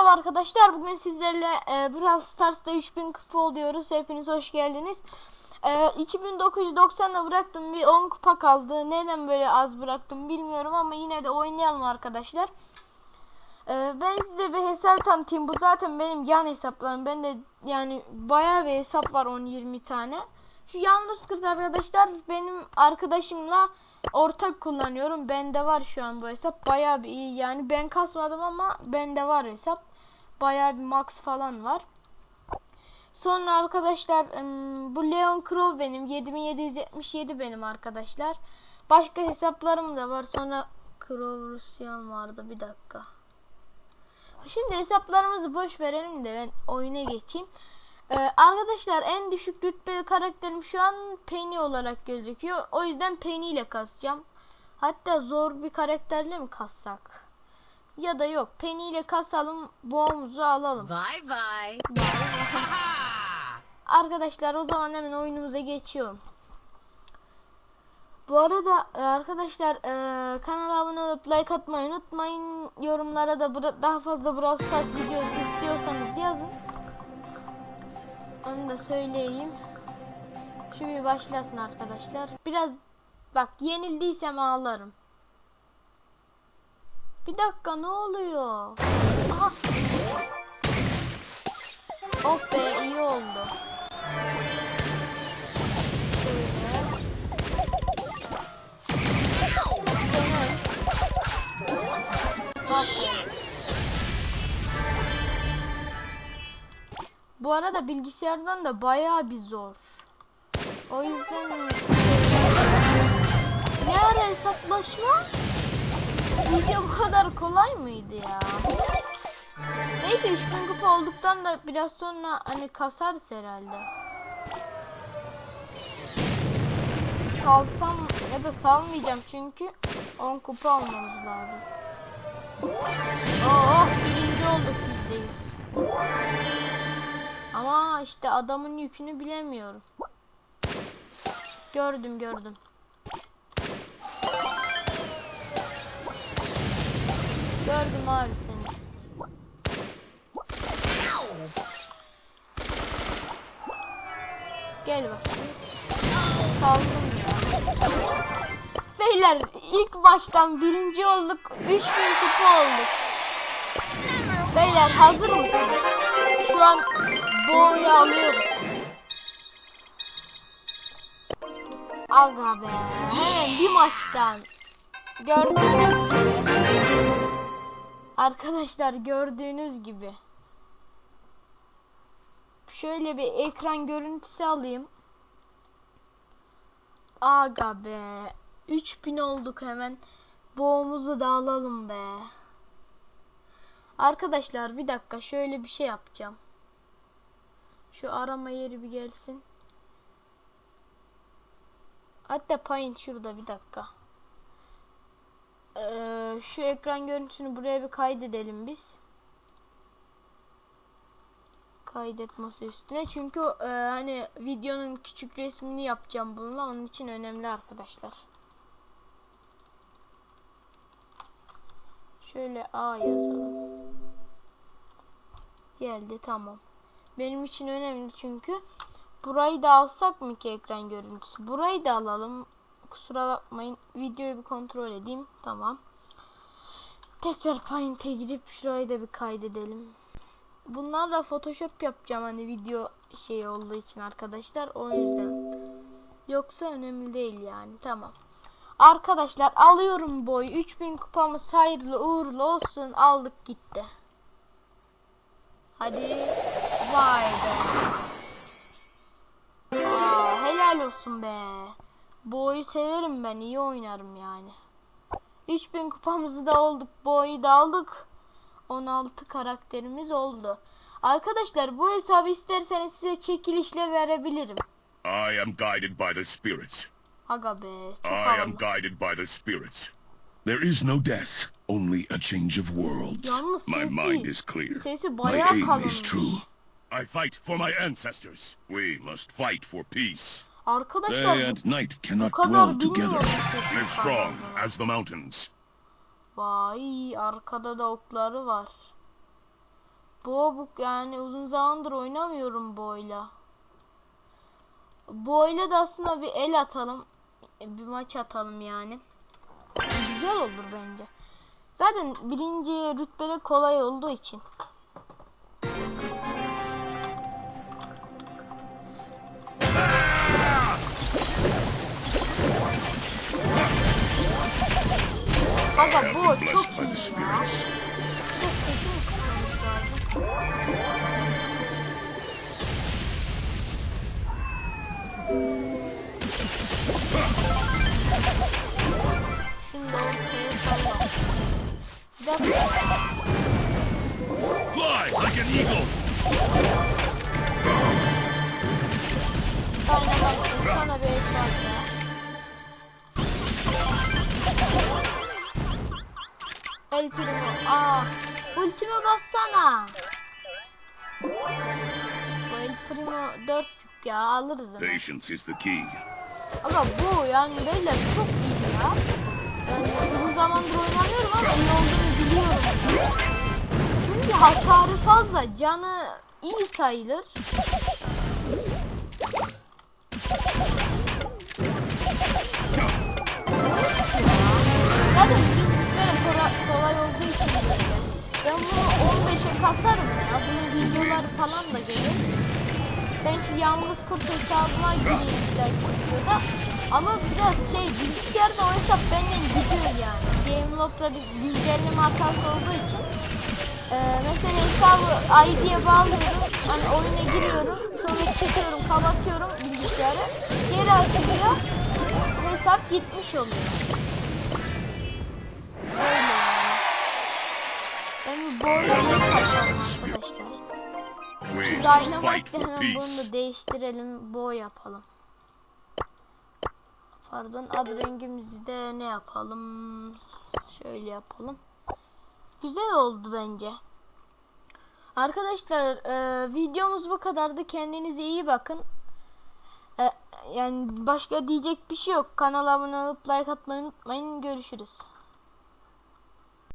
Merhaba arkadaşlar. Bugün sizlerle e, Brawl Stars'ta 3000 kupa oluyoruz. Hepiniz hoş geldiniz. E, 2990'da bıraktım. Bir 10 kupa kaldı. Neden böyle az bıraktım bilmiyorum ama yine de oynayalım arkadaşlar. E, ben size bir hesap tanıtayım. Bu zaten benim yan hesaplarım. Ben de yani bayağı bir hesap var 10-20 tane. Şu yalnız kız arkadaşlar benim arkadaşımla ortak kullanıyorum. Bende var şu an bu hesap. Bayağı bir iyi. Yani ben kasmadım ama bende var hesap. Bayağı bir max falan var. Sonra arkadaşlar bu Leon Crow benim. 7777 benim arkadaşlar. Başka hesaplarım da var. Sonra Crow Rusyan vardı. Bir dakika. Şimdi hesaplarımızı boş verelim de ben oyuna geçeyim. Ee, arkadaşlar en düşük rütbeli karakterim şu an Penny olarak gözüküyor. O yüzden Penny ile kasacağım. Hatta zor bir karakterle mi kassak? Ya da yok. Penny ile kasalım. Boğumuzu alalım. Bye bye. Arkadaşlar o zaman hemen oyunumuza geçiyorum. Bu arada e, arkadaşlar e, kanala abone olup like atmayı unutmayın. Yorumlara da daha fazla Brawl Stars videosu istiyorsanız yazın. Onu da söyleyeyim. Şu bir başlasın arkadaşlar. Biraz bak yenildiysem ağlarım. Bir dakika ne oluyor? Aha. Of be iyi oldu. Bu arada bilgisayardan da bayağı bir zor. O yüzden ne ara hesaplaşma? Video bu kadar kolay mıydı ya? Neyse 3000 kupa olduktan da biraz sonra hani kasarız herhalde. Salsam ya da salmayacağım çünkü 10 kupa almamız lazım. Oh birinci olduk yüzdeyiz. Ama işte adamın yükünü bilemiyorum. Gördüm gördüm. Gördüm abi seni. Gel bakayım. Saldım ya. Beyler ilk baştan birinci olduk. 3000 kupa olduk. Beyler hazır mısınız? Şu an boğuyu alıyoruz. Aga be. Hemen bir maçtan. Gördüğünüz gibi. Arkadaşlar gördüğünüz gibi. Şöyle bir ekran görüntüsü alayım. Aga be. 3000 olduk hemen. Boğumuzu da alalım be. Arkadaşlar bir dakika şöyle bir şey yapacağım. Şu arama yeri bir gelsin. Hatta payın şurada bir dakika. Ee, şu ekran görüntüsünü buraya bir kaydedelim biz. Kaydet masa üstüne. Çünkü e, hani videonun küçük resmini yapacağım bununla. Onun için önemli arkadaşlar. Şöyle A yazalım. Geldi tamam. Benim için önemli çünkü. Burayı da alsak mı ki ekran görüntüsü? Burayı da alalım. Kusura bakmayın. Videoyu bir kontrol edeyim. Tamam. Tekrar Paint'e girip şurayı da bir kaydedelim. Bunlarla Photoshop yapacağım hani video şey olduğu için arkadaşlar. O yüzden. Yoksa önemli değil yani. Tamam. Arkadaşlar alıyorum boy. 3000 kupamız hayırlı uğurlu olsun. Aldık gitti. Hadi. Vay be. Aa, helal olsun be. Bu oyunu severim ben. iyi oynarım yani. 3000 kupamızı da olduk. Bu oyunu da aldık. 16 karakterimiz oldu. Arkadaşlar bu hesabı isterseniz size çekilişle verebilirim. I am guided by the spirits. Aga be. I am guided by the spirits. There is no death, only a change of worlds. Yalnız My mind is clear. Sesi My aim is true. I fight for my ancestors. We must fight for peace. Arkadaşlar Day bu- and night cannot dwell together. Live strong as the mountains. Vay arkada da okları var. Bo bu yani uzun zamandır oynamıyorum boyla. Boyla da aslında bir el atalım. Bir maç atalım yani. Güzel olur bence. Zaten birinci rütbede kolay olduğu için. Bu çok iyi ya. Şimdi ortaya salla. Bir dakika. Fly like an eagle. Dynamite sana bir El Primo. Aa, ultime bassana. Bu El Primo 4 ya alırız hemen. Patience is the key. Ama bu yani beyler çok iyi ya. Yani uzun zamandır oynamıyorum ama iyi olduğunu biliyorum. Çünkü hasarı fazla, canı iyi sayılır. Bizlere kolay, olduğu için. Ben bunu 15'e kasarım ya. Bunun videoları falan da gelir. Ben şu yalnız kurt hesabıma gireyim bir dahaki videoda. Ama biraz şey bilgisayarda o hesap benden gidiyor yani. Gameloft'ta bir güncelleme hatası olduğu için. Ee, mesela hesabı ID'ye bağlıyorum. Hani oyuna giriyorum. Sonra çekiyorum, kapatıyorum bilgisayarı. Geri açılıyor. Hesap gitmiş oluyor. Ben bu boyla arkadaşlar. For hemen bunu değiştirelim. Boy yapalım. Pardon ad rengimizi de ne yapalım? Şöyle yapalım. Güzel oldu bence. Arkadaşlar e, videomuz bu kadardı. Kendinize iyi bakın. E, yani başka diyecek bir şey yok. Kanala abone olup like atmayı unutmayın. Görüşürüz.